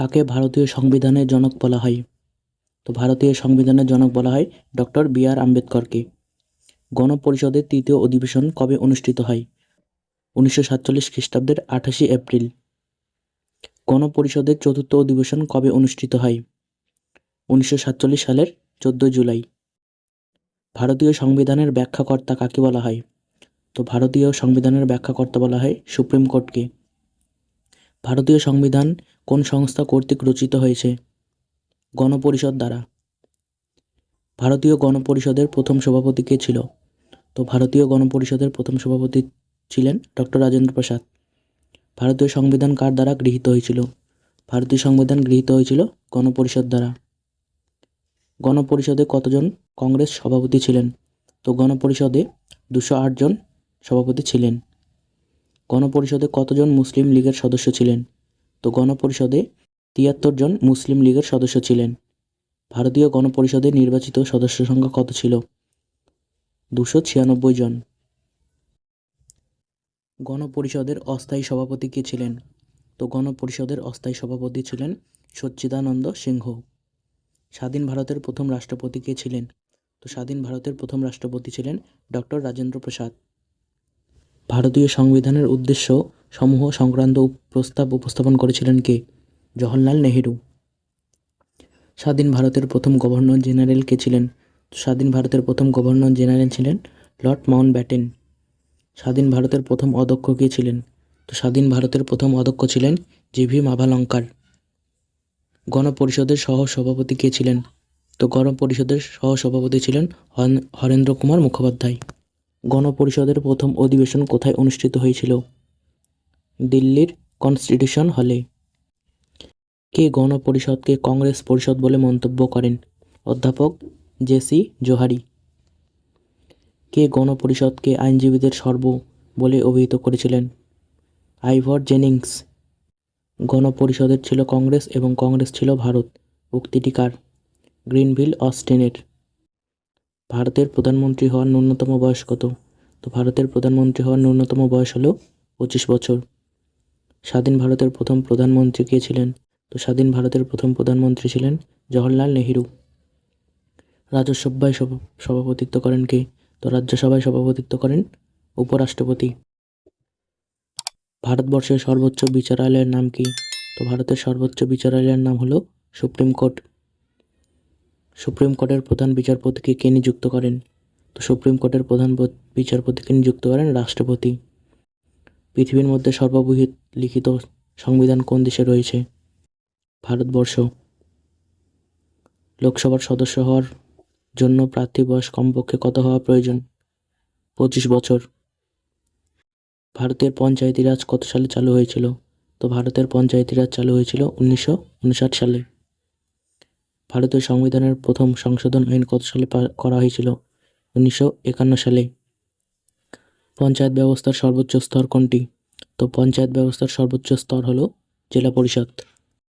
কাকে ভারতীয় সংবিধানের জনক বলা হয়? তো ভারতীয় সংবিধানের জনক বলা হয় ডক্টর বি আর আম্বেদকরকে। গণপরিষদের তৃতীয় অধিবেশন কবে অনুষ্ঠিত হয়? উনিশশো সাতচল্লিশ খ্রিস্টাব্দের আঠাশে এপ্রিল। গণপরিষদের চতুর্থ অধিবেশন কবে অনুষ্ঠিত হয়? উনিশশো সাতচল্লিশ সালের চোদ্দ জুলাই। ভারতীয় সংবিধানের ব্যাখ্যাকর্তা কাকে বলা হয়? তো ভারতীয় সংবিধানের ব্যাখ্যাকর্তা বলা হয় সুপ্রিম কোর্টকে। ভারতীয় সংবিধান কোন সংস্থা কর্তৃক রচিত হয়েছে? গণপরিষদ দ্বারা। ভারতীয় গণপরিষদের প্রথম সভাপতি কে ছিল? তো ভারতীয় গণপরিষদের প্রথম সভাপতি ছিলেন ডক্টর রাজেন্দ্র প্রসাদ। ভারতীয় সংবিধান কার দ্বারা গৃহীত হয়েছিল? ভারতীয় সংবিধান গৃহীত হয়েছিল গণপরিষদ দ্বারা। গণপরিষদে কতজন কংগ্রেস সভাপতি ছিলেন? তো গণপরিষদে দুশো জন সভাপতি ছিলেন। গণপরিষদে কতজন মুসলিম লীগের সদস্য ছিলেন? তো গণপরিষদে তিয়াত্তর জন মুসলিম লীগের সদস্য ছিলেন। ভারতীয় গণপরিষদে নির্বাচিত সদস্য সংখ্যা কত ছিল? দুশো ছিয়ানব্বই জন। গণপরিষদের অস্থায়ী সভাপতি কে ছিলেন? তো গণপরিষদের অস্থায়ী সভাপতি ছিলেন সচ্চিদানন্দ সিংহ। স্বাধীন ভারতের প্রথম রাষ্ট্রপতি কে ছিলেন? তো স্বাধীন ভারতের প্রথম রাষ্ট্রপতি ছিলেন ডক্টর রাজেন্দ্র প্রসাদ। ভারতীয় সংবিধানের উদ্দেশ্য সমূহ সংক্রান্ত প্রস্তাব উপস্থাপন করেছিলেন কে? জওহরলাল নেহেরু। স্বাধীন ভারতের প্রথম গভর্নর জেনারেল কে ছিলেন? স্বাধীন ভারতের প্রথম গভর্নর জেনারেল ছিলেন লর্ড মাউন্ট ব্যাটেন স্বাধীন ভারতের প্রথম অধ্যক্ষ কে ছিলেন? তো স্বাধীন ভারতের প্রথম অধ্যক্ষ ছিলেন জিভি মাভালঙ্কার। গণপরিষদের সহ সভাপতি কে ছিলেন? তো গণপরিষদের সহ সভাপতি ছিলেন হরেন্দ্র কুমার মুখোপাধ্যায়। গণপরিষদের প্রথম অধিবেশন কোথায় অনুষ্ঠিত হয়েছিল? দিল্লির কনস্টিটিউশন হলে। কে গণপরিষদকে কংগ্রেস পরিষদ বলে মন্তব্য করেন? অধ্যাপক জেসি জোহারি। কে গণপরিষদকে আইনজীবীদের সর্ব বলে অভিহিত করেছিলেন? Ivor Jennings. গণপরিষদের ছিল কংগ্রেস এবং কংগ্রেস ছিল ভারত। উক্তিটি কার? গ্রিনভিল অস্টেনের। ভারতের প্রধানমন্ত্রী হওয়ার ন্যূনতম বয়স কত? তো ভারতের প্রধানমন্ত্রী হওয়ার ন্যূনতম বয়স হলো পঁচিশ বছর। স্বাধীন ভারতের প্রথম প্রধানমন্ত্রী কে ছিলেন? তো স্বাধীন ভারতের প্রথম প্রধানমন্ত্রী ছিলেন জওহরলাল নেহেরু। রাজ্যসভায় সভা- সভাপতিত্ব করেন কে? তো রাজ্যসভায় সভাপতিত্ব করেন উপরাষ্ট্রপতি। ভারতবর্ষের সর্বোচ্চ বিচারালয়ের নাম কি? তো ভারতের সর্বোচ্চ বিচারালয়ের নাম হলো সুপ্রিম কোর্ট। সুপ্রিম কোর্টের প্রধান বিচারপতিকে কে নিযুক্ত করেন? তো সুপ্রিম কোর্টের প্রধান বিচারপতিকে নিযুক্ত করেন রাষ্ট্রপতি। পৃথিবীর মধ্যে সর্ববৃহৎ লিখিত সংবিধান কোন দেশে রয়েছে? ভারতবর্ষ। লোকসভার সদস্য হওয়ার জন্য প্রার্থী বয়স কমপক্ষে কত হওয়া প্রয়োজন? পঁচিশ বছর। ভারতের পঞ্চায়েতি রাজ কত সালে চালু হয়েছিল? তো ভারতের পঞ্চায়েতি রাজ চালু হয়েছিল উনিশশো উনষাট সালে। ভারতীয় সংবিধানের প্রথম সংশোধন আইন কত সালে করা হয়েছিল? উনিশশো একান্ন সালে। পঞ্চায়েত ব্যবস্থার সর্বোচ্চ স্তর কোনটি? তো পঞ্চায়েত ব্যবস্থার সর্বোচ্চ স্তর হলো জেলা পরিষদ।